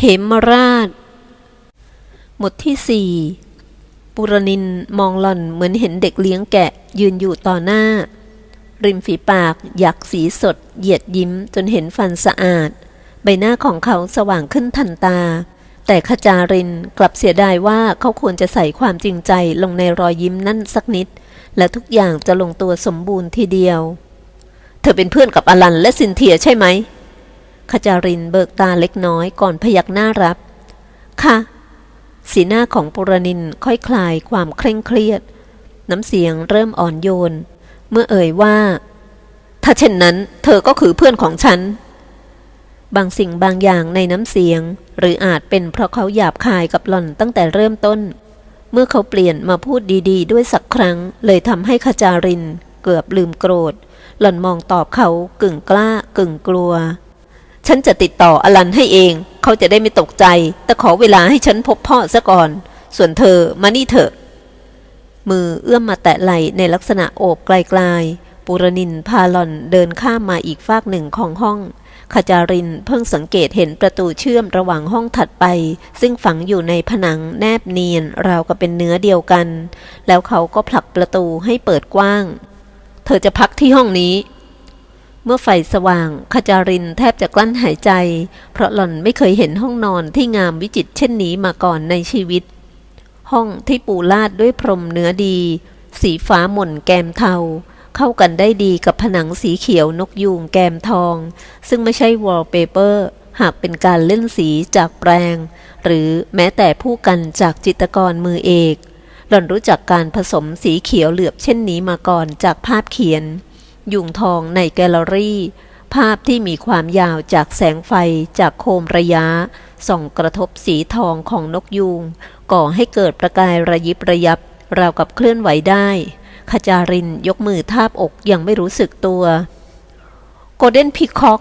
เหมราช หมดที่สี่ปุรนินมองหล่อนเหมือนเห็นเด็กเลี้ยงแกะยืนอยู่ต่อหน้า ริมฝีปากหยักสีสด เหยียดยิ้มจนเห็นฟันสะอาด ใบหน้าของเขาสว่างขึ้นทันตา แต่ขจารินกลับเสียดายว่าเขาควรจะใส่ความจริงใจลงในรอยยิ้มนั่นสักนิด และทุกอย่างจะลงตัวสมบูรณ์ทีเดียว เธอเป็นเพื่อนกับอลันและซินเทียใช่ไหม ขจารินเบิกตาเล็กน้อยก่อนพยักหน้ารับ ค่ะ สีหน้าของปุรนินค่อยคลายความเคร่งเครียด น้ำเสียงเริ่มอ่อนโยน เมื่อเอ่ยว่า ถ้าเช่นนั้นเธอก็คือเพื่อนของฉัน บางสิ่งบางอย่างในน้ำเสียง หรืออาจเป็นเพราะเขาหยาบคายกับหล่อนตั้งแต่เริ่มต้น เมื่อเขาเปลี่ยนมาพูดดีๆ ด้วยสักครั้ง เลยทำให้ขจาริน เกือบลืมโกรธ หล่อนมองตอบเขากึ่งกล้ากึ่งกลัว ฉันจะติดต่ออลันให้เอง เขาจะได้ไม่ตกใจ แต่ขอเวลาให้ฉันพบพ่อซะก่อน ส่วนเธอมานี่เถอะ มือเอื้อมมาแตะไหลในลักษณะโอบไกลๆ ปุรนินพาหลอนเดินข้ามมาอีกฟากหนึ่งของห้องขจารินเพิ่งสังเกตเห็นประตูเชื่อมระหว่างห้องถัดไป ซึ่งฝังอยู่ในผนังแนบเนียน ราวกับเป็นเนื้อเดียวกัน แล้วเขาก็ผลักประตูให้เปิดกว้าง เธอจะพักที่ห้องนี้ เมื่อไฟสว่างขจารินแทบจะกลั้นหายใจ เพราะหล่อนไม่เคยเห็นห้องนอนที่งามวิจิตรเช่นนี้มาก่อนในชีวิต ห้องที่ปูลาดด้วยพรมเนื้อดี สีฟ้าหม่นแกมเทา เข้ากันได้ดีกับผนังสีเขียวนกยูงแกมทอง ซึ่งไม่ใช่วอลเปเปอร์หากเป็นการเล่นสีจากแปรงหรือแม้แต่ผู้กันจากจิตรกรมือเอก หล่อนรู้จักการผสมสีเขียวเหลือบเช่นนี้มาก่อนจากภาพเขียน ยุงทองในแกลเลอรี่ ภาพที่มีความยาวจากแสงไฟจากโคมระยะ ส่องกระทบสีทองของนกยูงก่อให้เกิดประกายระยิบระยับ ราวกับเคลื่อนไหวได้ขจารินยกมือทาบอกยังไม่รู้สึกตัวโกลเด้นพิคอก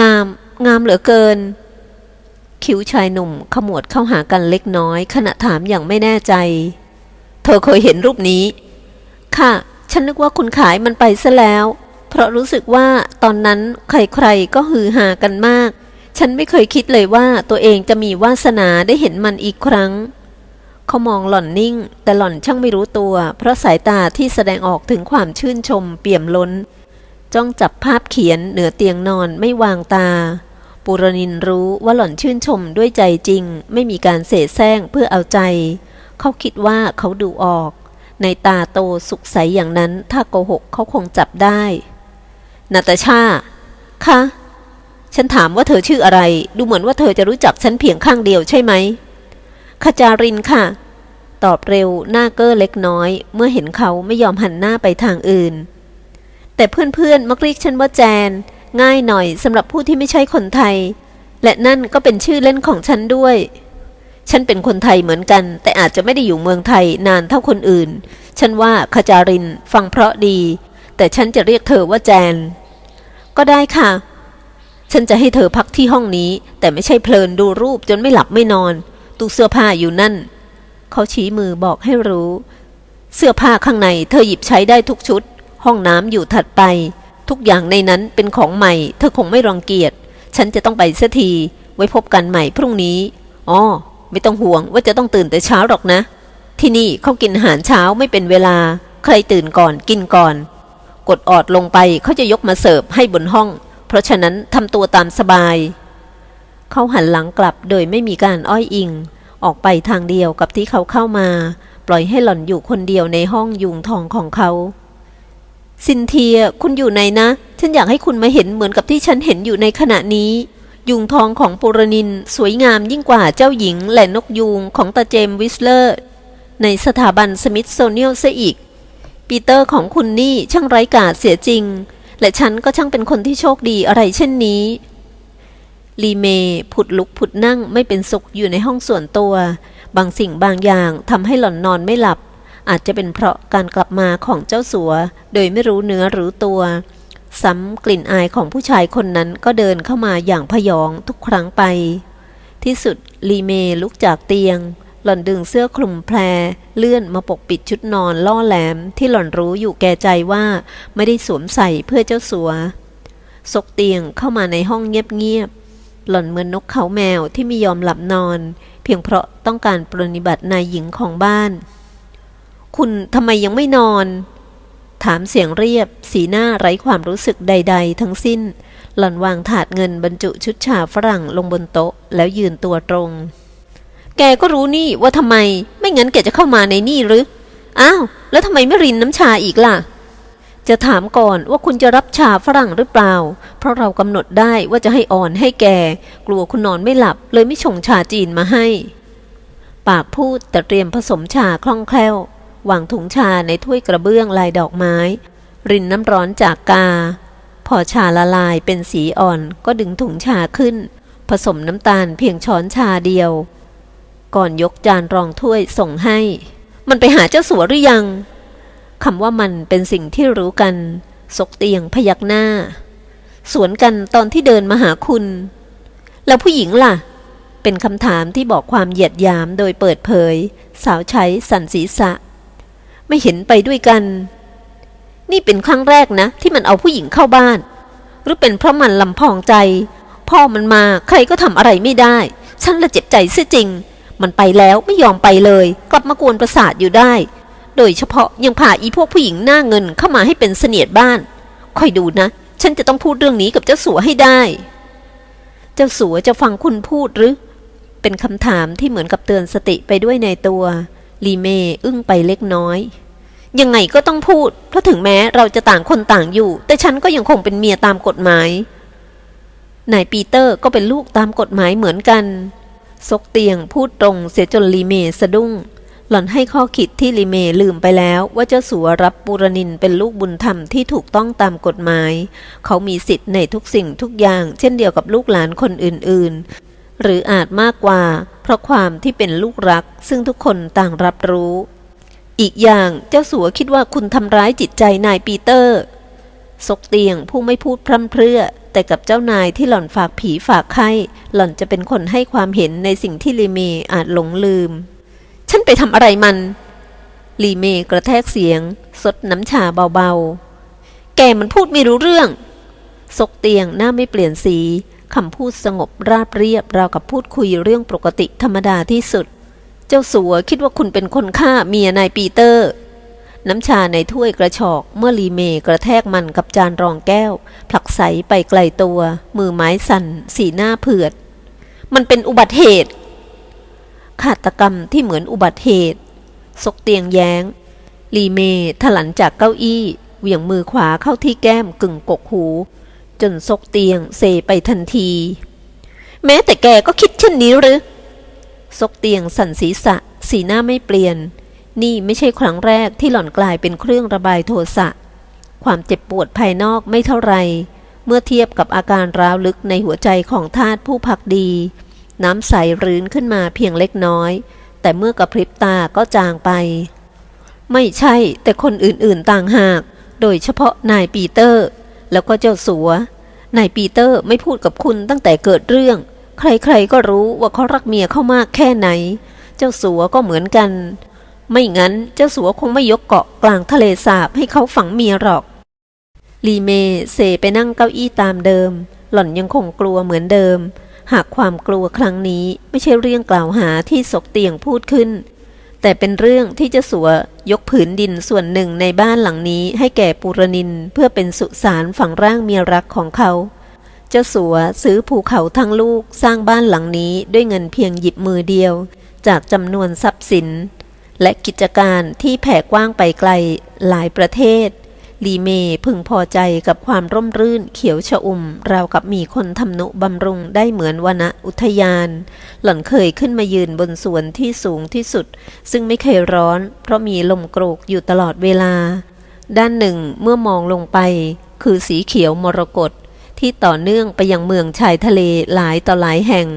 งาม งามเหลือเกิน คิ้วชายหนุ่มขมวดเข้าหากันเล็กน้อย ขณะถามอย่างไม่แน่ใจ เธอเคยเห็นรูปนี้ ค่ะ ฉันนึกว่าคุณขายมันไปซะแล้ว เพราะรู้สึกว่าตอนนั้นใครๆก็ฮือฮากันมาก ฉันไม่เคยคิดเลยว่าตัวเองจะมีวาสนาได้เห็นมันอีกครั้ง เขามองหล่อนนิ่ง แต่หล่อนช่างไม่รู้ตัว เพราะสายตาที่แสดงออกถึงความชื่นชมเปี่ยมล้น จ้องจับภาพเขียนเหนือเตียงนอนไม่วางตา ปุรนินรู้ว่าหล่อนชื่นชมด้วยใจจริง ไม่มีการเสแสร้งเพื่อเอาใจ เขาคิดว่าเขาดูออก ในตาโตสุขใสอย่างนั้นถ้าโกหกเขาคงจับได้ นาตาชาคะฉันถามว่าเธอชื่ออะไร ดูเหมือนว่าเธอจะรู้จักฉันเพียงข้างเดียวใช่ไหมขจารินค่ะ ตอบเร็วหน้าเก้อเล็กน้อย เมื่อเห็นเขาไม่ยอมหันหน้าไปทางอื่น แต่เพื่อนๆมักเรียกฉันว่าแจน ง่ายหน่อยสำหรับผู้ที่ไม่ใช่คนไทย และนั่นก็เป็นชื่อเล่นของฉันด้วย ฉันเป็นคนไทยเหมือนกัน แต่อาจจะไม่ได้อยู่เมืองไทยนานเท่าคนอื่น ฉันว่าขจารินฟังเพราะดี แต่ฉันจะเรียกเธอว่าแจน ก็ได้ค่ะ ฉันจะให้เธอพักที่ห้องนี้ แต่ไม่ใช่เพลินดูรูปจนไม่หลับไม่นอน ตู้เสื้อผ้าอยู่นั่น เขาชี้มือบอกให้รู้ เสื้อผ้าข้างในเธอหยิบใช้ได้ทุกชุด ห้องน้ำอยู่ถัดไป ทุกอย่างในนั้นเป็นของใหม่ เธอคงไม่รังเกียจ ฉันจะต้องไปเสียที ไว้พบกันใหม่พรุ่งนี้ อ๋อ ไม่ต้องห่วงว่าจะต้องตื่นแต่เช้าหรอกนะ ที่นี่เขากินอาหารเช้าไม่เป็นเวลา ใครตื่นก่อนกินก่อน กดออดลงไปเขาจะยกมาเสิร์ฟให้บนห้อง เพราะฉะนั้นทำตัวตามสบาย เขาหันหลังกลับโดยไม่มีการอ้อยอิง ออกไปทางเดียวกับที่เขาเข้ามา ปล่อยให้หล่อนอยู่คนเดียวในห้องยุงทองของเขาซินเทียคุณอยู่ไหนนะ ฉันอยากให้คุณมาเห็นเหมือนกับที่ฉันเห็นอยู่ในขณะนี้ ยุงทองของปุรนินสวยงามยิ่งกว่าเจ้าหญิงและนกยูงของตาเจมส์วิสเลอร์ ในสถาบันสมิธโซเนียลซะอีก ปีเตอร์ของคุณนี่ช่างไร้กาจเสียจริง และฉันก็ช่างเป็นคนที่โชคดีอะไรเช่นนี้ ลีเมผุดลุกผุดนั่งไม่เป็นสุขอยู่ในห้องส่วนตัว บางสิ่งบางอย่างทำให้หล่อนนอนไม่หลับ อาจจะเป็นเพราะการกลับมาของเจ้าสัว โดยไม่รู้เนื้อรู้ตัว ซ้ำกลิ่นอายของผู้ชายคนนั้นก็เดินเข้ามาอย่างพยองทุกครั้งไป ที่สุดลีเมลุกจากเตียง หล่อนดึงเสื้อคลุมแพร เลื่อนมาปกปิดชุดนอนล่อแหลม ที่หล่อนรู้อยู่แก่ใจว่าไม่ได้สวมใส่เพื่อเจ้าสัวซกเตียงเข้ามาในห้องเงียบๆหล่อนเหมือนนกเขาแมวที่ไม่ยอมหลับนอน เพียงเพราะต้องการปรนนิบัตินายหญิงของบ้าน คุณทำไมยังไม่นอน ถามเสียงเรียบ สีหน้าไร้ความรู้สึกใด ๆ ทั้งสิ้น หล่อนวางถาดเงินบรรจุชุดชาฝรั่งลงบนโต๊ะ แล้วยืนตัวตรง แกก็รู้นี่ว่าทำไม ไม่งั้นแกจะเข้ามาในนี่หรือ อ้าว แล้วทำไมไม่รินน้ำชาอีกล่ะ จะถามก่อนว่าคุณจะรับชาฝรั่งหรือเปล่า เพราะเรากำหนดได้ว่าจะให้อ่อนให้แก กลัวคุณนอนไม่หลับ เลยไม่ชงชาจีนมาให้ ปากพูดแต่เตรียมผสมชาคล่องแคล่ว วางถุงชาในถ้วยกระเบื้องลายดอกไม้ รินน้ำร้อนจากกา พอชาละลายเป็นสีอ่อนก็ดึงถุงชาขึ้น ผสมน้ำตาลเพียงช้อนชาเดียว ก่อนยกจานรองถ้วยส่งให้ มันไปหาเจ้าสัวหรือยังคำว่ามันเป็นสิ่งที่รู้กัน สกเตียงพยักหน้า สวนกันตอนที่เดินมาหาคุณ แล้วผู้หญิงล่ะ เป็นคำถามที่บอกความเหยียดยามโดยเปิดเผย สาวใช้สันศีษะ ไม่เห็นไปด้วยกัน นี่เป็นครั้งแรกนะ ที่มันเอาผู้หญิงเข้าบ้าน หรือเป็นเพราะมันลำพองใจ พ่อมันมาใครก็ทำอะไรไม่ได้ ฉันละเจ็บใจเสียจริง มันไปแล้วไม่ยอมไปเลย กลับมากวนประสาทอยู่ได้ โดยเฉพาะยังพาอีพวกผู้หญิงหน้าเงินเข้ามาให้เป็นเสนียดบ้านคอยดูนะ ฉันจะต้องพูดเรื่องนี้กับเจ้าสัวให้ได้ เจ้าสัวจะฟังคุณพูดหรือ เป็นคำถามที่เหมือนกับเตือนสติไปด้วยในตัว ลีเมอึ้งไปเล็กน้อย ยังไงก็ต้องพูด เพราะถึงแม้เราจะต่างคนต่างอยู่ แต่ฉันก็ยังคงเป็นเมียตามกฎหมาย นายปีเตอร์ก็เป็นลูกตามกฎหมายเหมือนกัน ซกเตียงพูดตรงเสียจนลีเมสะดุ้ง หล่อนให้ข้อคิดที่ลีเมลืมไปแล้วว่าเจ้าสัวรับปุรนินเป็นลูกบุญธรรมที่ถูกต้องตามกฎหมาย เขามีสิทธิ์ในทุกสิ่งทุกอย่าง เช่นเดียวกับลูกหลานคนอื่น ๆ หรืออาจมากกว่า เพราะความที่เป็นลูกรัก ซึ่งทุกคนต่างรับรู้ อีกอย่างเจ้าสัวคิดว่าคุณทำร้ายจิตใจนายปีเตอร์ ซกเตียงผู้ไม่พูดพร่ำเพรื่อ แต่กับเจ้านายที่หล่อนฝากผีฝากไข้หล่อนจะเป็นคนให้ความเห็นในสิ่งที่ลีเมอาจหลงลืม ฉันไปทำอะไรมัน ลีเมกระแทกเสียง สดน้ำชาเบาๆ แกมันพูดไม่รู้เรื่องซกเตียงหน้าไม่เปลี่ยนสี คำพูดสงบราบเรียบราวกับพูดคุยเรื่องปกติธรรมดาที่สุด เจ้าสัวคิดว่าคุณเป็นคนฆ่าเมียนายปีเตอร์ น้ำชาในถ้วยกระชอกเมื่อลีเมกระแทกมันกับจานรองแก้ว ผลักใสไปไกลตัว มือไม้สั่น สีหน้าเผือด มันเป็นอุบัติเหตุฆาตกรรมที่เหมือนอุบัติเหตุซกเตียงแย้ง ลีเมถลันจากเก้าอี้ เหวี่ยงมือขวาเข้าที่แก้มกึ่งกกหู จนซกเตียงเซไปทันที แม้แต่แกก็คิดเช่นนี้หรือซกเตียงสั่นศีรษะ สีหน้าไม่เปลี่ยน นี่ไม่ใช่ครั้งแรกที่หล่อนกลายเป็นเครื่องระบายโทสะ ความเจ็บปวดภายนอกไม่เท่าไร เมื่อเทียบกับอาการร้าวลึกในหัวใจของทาสผู้พักดี น้ำใสรื้นขึ้นมาเพียงเล็กน้อย แต่เมื่อกระพริบตาก็จางไป ไม่ใช่แต่คนอื่นๆต่างหาก โดยเฉพาะนายปีเตอร์ แล้วก็เจ้าสัวนายปีเตอร์ไม่พูดกับคุณตั้งแต่เกิดเรื่อง ใครๆก็รู้ว่าเขารักเมียเขามากแค่ไหน เจ้าสัวก็เหมือนกัน ไม่งั้นเจ้าสัวคงไม่ยกเกาะกลางทะเลสาบให้เขาฝังเมียหรอก ลีเมเซไปนั่งเก้าอี้ตามเดิม หล่อนยังคงกลัวเหมือนเดิม หากความกลัวครั้งนี้ไม่ใช่เรื่องกล่าวหาที่ศกเตียงพูดขึ้น แต่เป็นเรื่องที่เจ้าสัวยกผืนดินส่วนหนึ่งในบ้านหลังนี้ให้แก่ปุรนินเพื่อเป็นสุสานฝังร่างเมียรักของเขา เจ้าสัวซื้อภูเขาทั้งลูกสร้างบ้านหลังนี้ด้วยเงินเพียงหยิบมือเดียว จากจำนวนทรัพย์สิน และกิจการที่แผ่กว้างไปไกลหลายประเทศ ลีเมพึงพอใจกับความร่มรื่นเขียวชอุ่ม ราวกับมีคนทำนุบำรุงได้เหมือนวนะอุทยาน หล่อนเคยขึ้นมายืนบนสวนที่สูงที่สุด ซึ่งไม่เคยร้อน เพราะมีลมโกรกอยู่ตลอดเวลา ด้านหนึ่งเมื่อมองลงไป คือสีเขียวมรกตที่ต่อเนื่องไปยังเมืองชายทะเลหลายต่อหลายแห่ง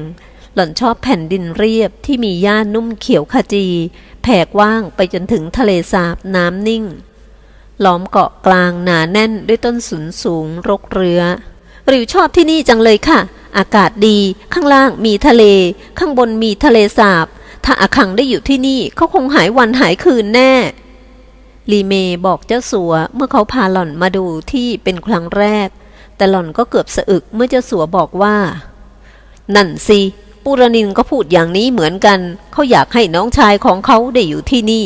หล่อนชอบแผ่นดินเรียบที่มีหญ้านุ่มเขียวขจี แผ่กว้างไปจนถึงทะเลสาบน้ำนิ่ง ล้อมเกาะกลางหนาแน่นด้วยต้นสุนสูงรกเรือริวชอบที่นี่จังเลยค่ะ อากาศดี ข้างล่างมีทะเล ข้างบนมีทะเลสาบ ถ้าอาคังได้อยู่ที่นี่เขาคงหายวันหายคืนแน่ลีเมบอกเจ้าสัวเมื่อเขาพาหล่อนมาดูที่เป็นครั้งแรก แต่หล่อนก็เกือบสะอึกเมื่อเจ้าสัวบอกว่า นั่นสิปุรนินก็พูดอย่างนี้เหมือนกัน เขาอยากให้น้องชายของเขาได้อยู่ที่นี่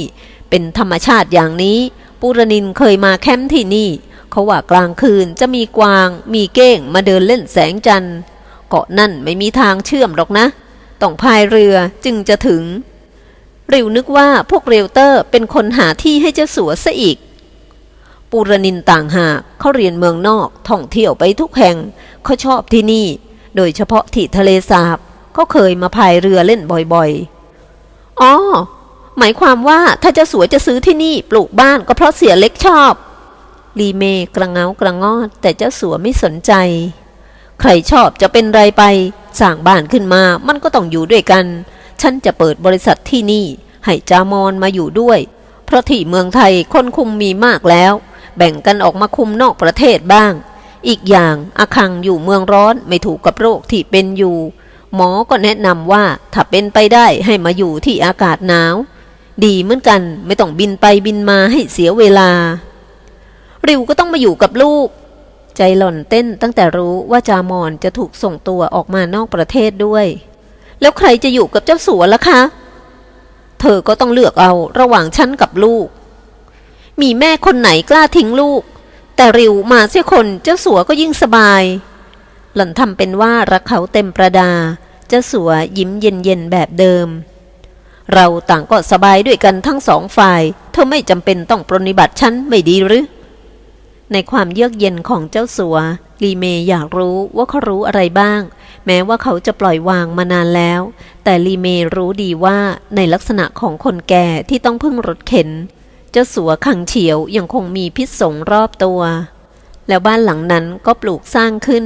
เป็นธรรมชาติอย่างนี้ ปุรนินเคยมาแคมป์ที่นี่ เขาว่ากลางคืนจะมีกวาง มีเก้งมาเดินเล่นแสงจันทร์ เกาะนั่นไม่มีทางเชื่อมหรอกนะ ต้องพายเรือจึงจะถึง ริวนึกว่าพวกเรลเตอร์เป็นคนหาที่ให้เจ้าสัวซะอีกปูรนินต่างหากเขาเรียนเมืองนอกท่องเที่ยวไปทุกแห่งเขาชอบที่นี่ โดยเฉพาะที่ทะเลสาบเขาเคยมาพายเรือเล่นบ่อยๆอ๋อ หมายความว่าถ้าเจ้าสัวจะซื้อที่นี่ปลูกบ้านก็เพราะเสียเล็กชอบ ลีเมกระเงากระงอด แต่เจ้าสัวไม่สนใจ ใครชอบจะเป็นไรไปสร้างบ้านขึ้นมามันก็ต้องอยู่ด้วยกัน ฉันจะเปิดบริษัทที่นี่ ให้จามอนมาอยู่ด้วย เพราะที่เมืองไทยคนคุมมีมากแล้ว แบ่งกันออกมาคุมนอกประเทศบ้าง อีกอย่างอาคังอยู่เมืองร้อนไม่ถูกกับโรคที่เป็นอยู่ หมอก็แนะนำว่าถ้าเป็นไปได้ให้มาอยู่ที่อากาศหนาว ดีเหมือนกัน ไม่ต้องบินไปบินมาให้เสียเวลา ริวก็ต้องมาอยู่กับลูก ใจหล่อนเต้นตั้งแต่รู้ว่าจามอนจะถูกส่งตัวออกมานอกประเทศด้วย แล้วใครจะอยู่กับเจ้าสัวล่ะคะ เธอก็ต้องเลือกเอาระหว่างฉันกับลูก มีแม่คนไหนกล้าทิ้งลูก แต่ริวมาเสียคนเจ้าสัวก็ยิ่งสบาย หล่อนทำเป็นว่ารักเขาเต็มประดา เจ้าสัวยิ้มเย็นๆแบบเดิม เราต่างก็สบายด้วยกันทั้งสองฝ่าย เธอไม่จำเป็นต้องปรนนิบัติฉันไม่ดีหรือ ในความเยือกเย็นของเจ้าสัว ลีเมย์อยากรู้ว่าเขารู้อะไรบ้าง แม้ว่าเขาจะปล่อยวางมานานแล้ว แต่ลีเมย์รู้ดีว่าในลักษณะของคนแก่ที่ต้องพึ่งรถเข็น เจ้าสัวขังเฉียวยังคงมีพิษสงรอบตัว แล้วบ้านหลังนั้นก็ปลูกสร้างขึ้น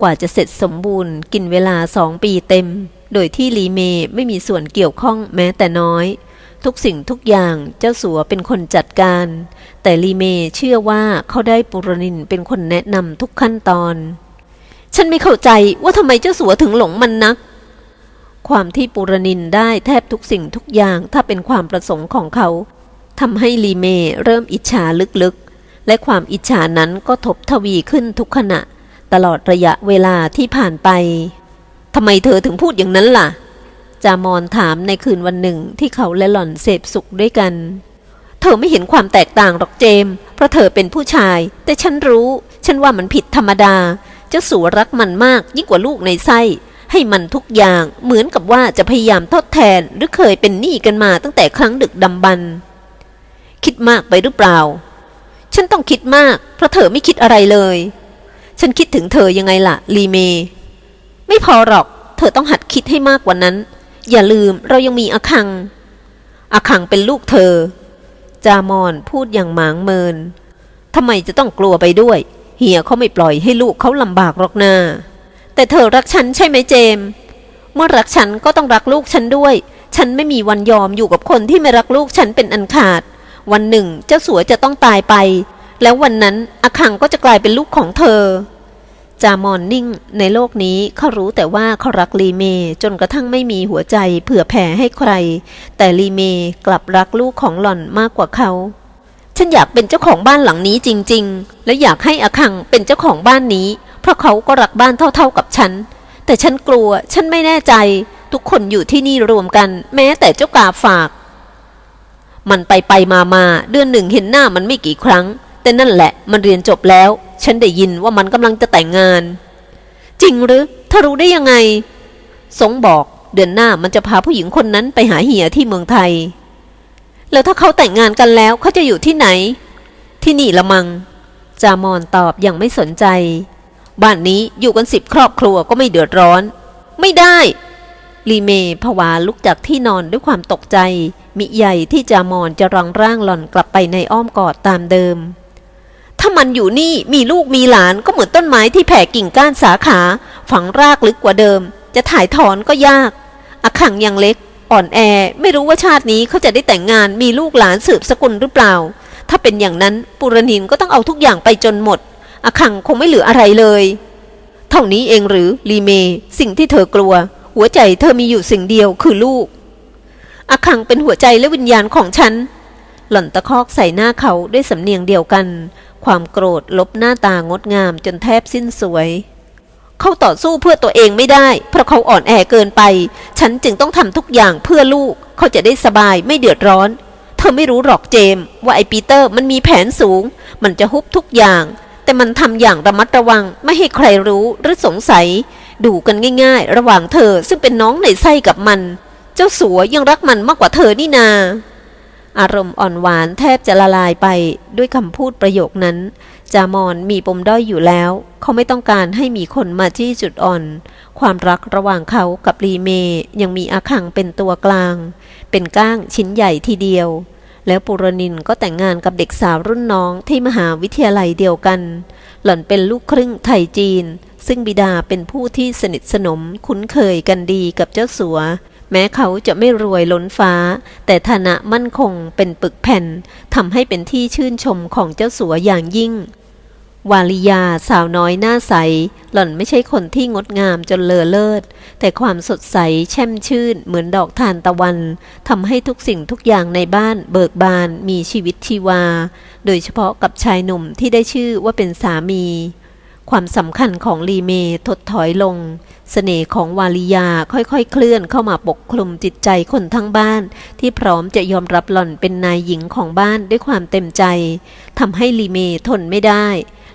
กว่าจะเสร็จสมบูรณ์กินเวลาสองปีเต็ม โดยที่ลีเมไม่มีส่วนเกี่ยวข้องแม้แต่น้อย ทุกสิ่งทุกอย่างเจ้าสัวเป็นคนจัดการ แต่ลีเมเชื่อว่าเขาได้ปุรนินเป็นคนแนะนำทุกขั้นตอน ฉันไม่เข้าใจว่าทำไมเจ้าสัวถึงหลงมันนัก ความที่ปุรนินได้แทบทุกสิ่งทุกอย่างถ้าเป็นความประสงค์ของเขาทำให้ลีเมเริ่มอิจฉาลึกๆ และความอิจฉานั้นก็ทบทวีขึ้นทุกขณะ ตลอดระยะเวลาที่ผ่านไป ทำไมเธอถึงพูดอย่างนั้นล่ะ จามอนถามในคืนวันหนึ่งที่เขาและหล่อนเสพสุขด้วยกัน เธอไม่เห็นความแตกต่างหรอกเจม เพราะเธอเป็นผู้ชาย แต่ฉันรู้ ฉันว่ามันผิดธรรมดา เจ้าสัวรักมันมากยิ่งกว่าลูกในไส้ ให้มันทุกอย่าง เหมือนกับว่าจะพยายามทดแทนหรือเคยเป็นหนี้กันมาตั้งแต่ครั้งดึกดำบรรพ์คิดมากไปหรือเปล่า ฉันต้องคิดมาก เพราะเธอไม่คิดอะไรเลย ฉันคิดถึงเธอยังไงล่ะ ลีเม ไม่พอหรอก เธอต้องหัดคิดให้มากกว่านั้น อย่าลืมเรายังมีอคัง อคังเป็นลูกเธอ จามอนพูดอย่างหมางเมินทำไมจะต้องกลัวไปด้วย เฮียเขาไม่ปล่อยให้ลูกเขาลำบากหรอกนาแต่เธอรักฉันใช่ไหมเจมส์เมื่อรักฉันก็ต้องรักลูกฉันด้วย ฉันไม่มีวันยอมอยู่กับคนที่ไม่รักลูกฉันเป็นอันขาด วันหนึ่งเจ้าสัวจะต้องตายไป แล้ววันนั้นอคังก็จะกลายเป็นลูกของเธอ จามอนนิ่ง ในโลกนี้เขารู้แต่ว่าเขารักลีเม จนกระทั่งไม่มีหัวใจเผื่อแผ่ให้ใคร แต่ลีเมกลับรักลูกของหล่อนมากกว่าเขา ฉันอยากเป็นเจ้าของบ้านหลังนี้จริง ๆ และอยากให้อคังเป็นเจ้าของบ้านนี้ เพราะเขาก็รักบ้านเท่าๆกับฉัน แต่ฉันกลัว ฉันไม่แน่ใจ ทุกคนอยู่ที่นี่รวมกัน แม้แต่เจ้ากาฝาก มันไปไปมามาเดือนหนึ่งเห็นหน้ามันไม่กี่ครั้ง แต่นั่นแหละมันเรียนจบแล้ว ฉันได้ยินว่ามันกำลังจะแต่งงาน จริงหรือเธอรู้ได้ยังไง สงบอกเดือนหน้ามันจะพาผู้หญิงคนนั้นไปหาเหียที่เมืองไทย แล้วถ้าเขาแต่งงานกันแล้วเขาจะอยู่ที่ไหน ที่นี่ละมัง จามอนตอบอย่างไม่สนใจ บ้านนี้อยู่กันสิบครอบครัวก็ไม่เดือดร้อน ไม่ได้ลีเมผวาลุกจากที่นอนด้วยความตกใจ มิใหญ่ที่จามอนจะรังร่างหล่อนกลับไปในอ้อมกอดตามเดิม ถ้ามันอยู่นี่มีลูกมีหลานก็เหมือนต้นไม้ที่แผ่กิ่งก้านสาขา ฝังรากลึกกว่าเดิม จะถ่ายถอนก็ยากอาขังยังเล็ก อ่อนแอไม่รู้ว่าชาตินี้เขาจะได้แต่งงานมีลูกหลานสืบสกุลหรือเปล่า ถ้าเป็นอย่างนั้นปุรนินก็ต้องเอาทุกอย่างไปจนหมดอาขังคงไม่เหลืออะไรเลยเท่านี้เองหรือลีเม สิ่งที่เธอกลัว หัวใจเธอมีอยู่สิ่งเดียวคือลูกอาคังเป็นหัวใจและวิญญาณของฉัน หล่อนตะคอกใส่หน้าเขาด้วยสำเนียงเดียวกัน ความโกรธลบหน้าตางดงามจนแทบสิ้นสวย เขาต่อสู้เพื่อตัวเองไม่ได้ เพราะเขาอ่อนแอเกินไป ฉันจึงต้องทำทุกอย่างเพื่อลูก เขาจะได้สบายไม่เดือดร้อน เธอไม่รู้หรอกเจม ว่าไอ้ปีเตอร์มันมีแผนสูง มันจะฮุบทุกอย่าง แต่มันทำอย่างระมัดระวังไม่ให้ใครรู้หรือสงสัย ดูกันง่าย ๆ ระหว่างเธอซึ่งเป็นน้องในไส้กับมัน เจ้าสัวยังรักมันมากกว่าเธอนี่นา อารมณ์อ่อนหวานแทบจะละลายไปด้วยคำพูดประโยคนั้น จามอนมีปมด้อยอยู่แล้ว เขาไม่ต้องการให้มีคนมาจี้จุดอ่อน ความรักระหว่างเขากับลีเมยังมีอาคังเป็นตัวกลาง เป็นก้างชิ้นใหญ่ทีเดียว แล้วปุรนินก็แต่งงานกับเด็กสาวรุ่นน้องที่มหาวิทยาลัยเดียวกัน หล่อนเป็นลูกครึ่งไทยจีน ซึ่งบิดาเป็นผู้ที่สนิทสนมคุ้นเคยกันดีกับเจ้าสัว แม้เขาจะไม่รวยล้นฟ้า แต่ฐานะมั่นคงเป็นปึกแผ่นทำให้เป็นที่ชื่นชมของเจ้าสัวอย่างยิ่ง วาลิยาสาวน้อยหน้าใส หล่อนไม่ใช่คนที่งดงามจนเลอเลิศ แต่ความสดใสแช่มชื่นเหมือนดอกทานตะวันทำให้ทุกสิ่งทุกอย่างในบ้านเบิกบานมีชีวิตชีวา โดยเฉพาะกับชายหนุ่มที่ได้ชื่อว่าเป็นสามี ความสำคัญของลีเมถดถอยลงเสน่ห์ของวาลิยาค่อยๆ เคลื่อนเข้ามาปกคลุมจิตใจคนทั้งบ้าน ที่พร้อมจะยอมรับหล่อนเป็นนายหญิงของบ้านด้วยความเต็มใจทำให้ลีเมทนไม่ได้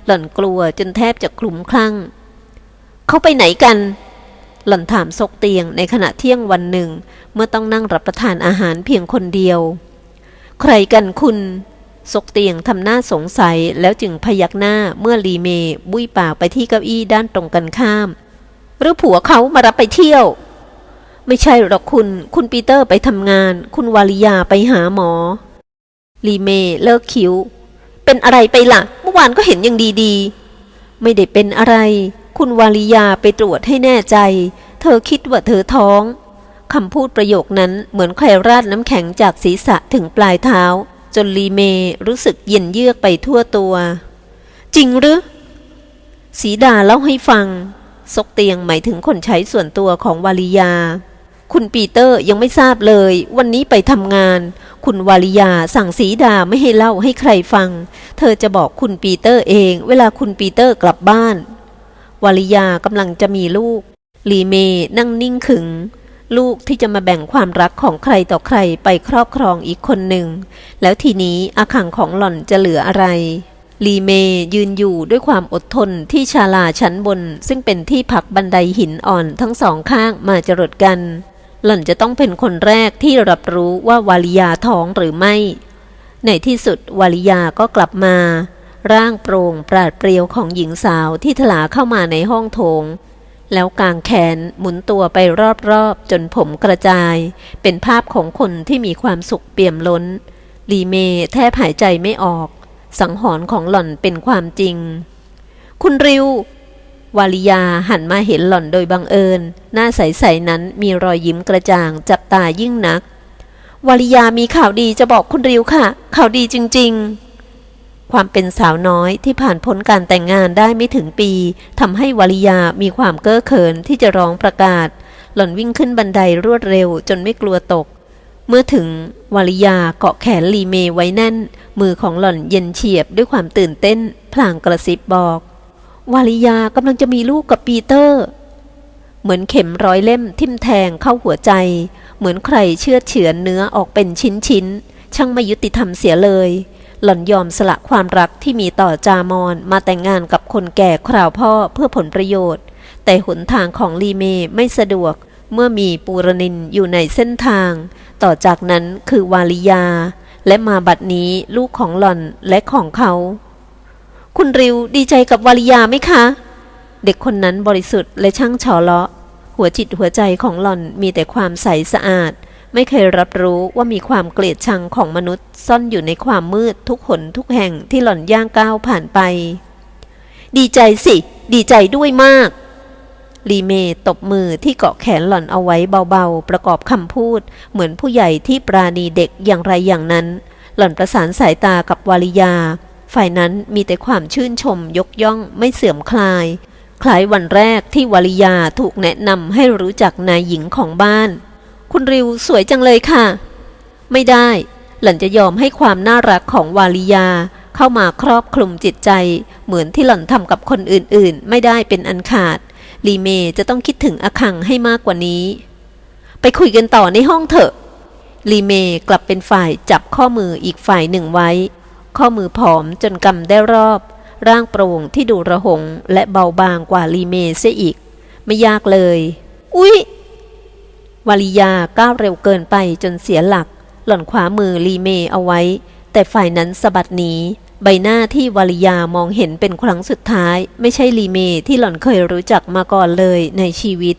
หล่อนกลัวจนแทบจะคลุ้มคลั่ง เขาไปไหนกัน หล่อนถามซกเตียงในขณะเที่ยงวันหนึ่ง เมื่อต้องนั่งรับประทานอาหารเพียงคนเดียว ใครกันคุณ ซกเตียงทำหน้าสงสัยแล้วจึงพยักหน้าเมื่อลีเมบุ้ยปากไปที่เก้าอี้ด้านตรงกันข้าม หรือผัวเขามารับไปเที่ยว ไม่ใช่หรอกคุณ คุณปีเตอร์ไปทำงาน คุณวาลิยาไปหาหมอ ลีเมเลิกคิ้ว เป็นอะไรไปล่ะ เมื่อวานก็เห็นยังดีๆ ไม่ได้เป็นอะไร คุณวาลิยาไปตรวจให้แน่ใจ เธอคิดว่าเธอท้องคำพูดประโยคนั้นเหมือนใครราดน้ำแข็งจากศีรษะถึงปลายเท้า จนลีเมรู้สึกเย็นเยือกไปทั่วตัว จริงหรือ สีดาเล่าให้ฟัง ซกเตียงหมายถึงคนใช้ส่วนตัวของวาลิยา คุณปีเตอร์ยังไม่ทราบเลย วันนี้ไปทำงาน คุณวาลิยาสั่งสีดาไม่ให้เล่าให้ใครฟัง เธอจะบอกคุณปีเตอร์เอง เวลาคุณปีเตอร์กลับบ้าน วาลิยากำลังจะมีลูกลีเมนั่งนิ่งขึง ลูกที่จะมาแบ่งความรักของใครต่อใครไปครอบครองอีกคนหนึ่ง แล้วทีนี้อาคังของหล่อนจะเหลืออะไร ลีเมยืนอยู่ด้วยความอดทนที่ชาลาชั้นบน ซึ่งเป็นที่พักบันไดหินอ่อนทั้งสองข้างมาจรดกัน หล่อนจะต้องเป็นคนแรกที่รับรู้ว่าวาลิยาท้องหรือไม่ ในที่สุดวาลิยาก็กลับมา ร่างโปร่งปราดเปรียวของหญิงสาวที่ถลาเข้ามาในห้องโถง แล้วกางแขนหมุนตัวไปรอบๆ จนผมกระจาย เป็นภาพของคนที่มีความสุขเปี่ยมล้น ลีเมแทบหายใจไม่ออก สังหรณ์ของหล่อนเป็นความจริง คุณริว วาลิยาหันมาเห็นหล่อนโดยบังเอิญ หน้าใสๆนั้นมีรอยยิ้มกระจ่างจับตายิ่งนัก วาลิยามีข่าวดีจะบอกคุณริวค่ะ ข่าวดีจริง ๆ ความเป็นสาวน้อยที่ผ่านพ้นการแต่งงานได้ไม่ถึงปีทำให้วาลิยามีความเก้อเขินที่จะร้องประกาศ หล่อนวิ่งขึ้นบันไดรวดเร็วจนไม่กลัวตก เมื่อถึงวาลิยาเกาะแขนลีเมไว้แน่น มือของหล่อนเย็นเฉียบด้วยความตื่นเต้น พลางกระซิบบอกวาลิยากำลังจะมีลูกกับปีเตอร์ เหมือนเข็มร้อยเล่มทิ่มแทงเข้าหัวใจ เหมือนใครเชือดเฉือนเนื้อออกเป็นชิ้นๆช่างไม่ยุติธรรมเสียเลย หล่อนยอมสละความรักที่มีต่อจามอนมาแต่งงานกับคนแก่คราวพ่อเพื่อผลประโยชน์ แต่หนทางของลีเมไม่สะดวกเมื่อมีปูรนินอยู่ในเส้นทาง ต่อจากนั้นคือวาลิยา และมาบัดนี้ลูกของหล่อนและของเขา คุณริวดีใจกับวาลิยาไหมคะ เด็กคนนั้นบริสุทธิ์และช่างเฉาะเลาะหัวจิตหัวใจของหล่อนมีแต่ความใสสะอาด ไม่เคยรับรู้ว่ามีความเกลียดชังของมนุษย์ ซ่อนอยู่ในความมืดทุกหนทุกแห่งที่หล่อนย่างก้าวผ่านไป ดีใจสิ ดีใจด้วยมาก ลีเมตบมือที่เกาะแขนหล่อนเอาไว้เบาๆ ประกอบคำพูด เหมือนผู้ใหญ่ที่ปราณีเด็กอย่างไรอย่างนั้น หล่อนประสานสายตากับวาลิยา ฝ่ายนั้นมีแต่ความชื่นชมยกย่องไม่เสื่อมคลายคล้ายวันแรกที่วาลิยาถูกแนะนำให้รู้จักนายหญิงของบ้าน คุณริวสวยจังเลยค่ะ ไม่ได้ หล่อนจะยอมให้ความน่ารักของวาลิยาเข้ามาครอบคลุมจิตใจ เหมือนที่หล่อนทำกับคนอื่นๆ ไม่ได้เป็นอันขาด ลีเมจะต้องคิดถึงอคังให้มากกว่านี้ ไปคุยกันต่อในห้องเถอะ ลีเมกลับเป็นฝ่ายจับข้อมืออีกฝ่ายหนึ่งไว้ ข้อมือผอมจนกำได้รอบ ร่างโปร่งที่ดูระหงและเบาบางกว่าลีเมเสียอีก ไม่ยากเลย อุ๊ย วาริยาก้าวเร็วเกินไปจนเสียหลัก หล่อนขวามือลีเมเอาไว้ แต่ฝ่ายนั้นสะบัดหนีใบหน้าที่วาริยามองเห็นเป็นครั้งสุดท้าย ไม่ใช่ลีเมที่หล่อนเคยรู้จักมาก่อนเลยในชีวิต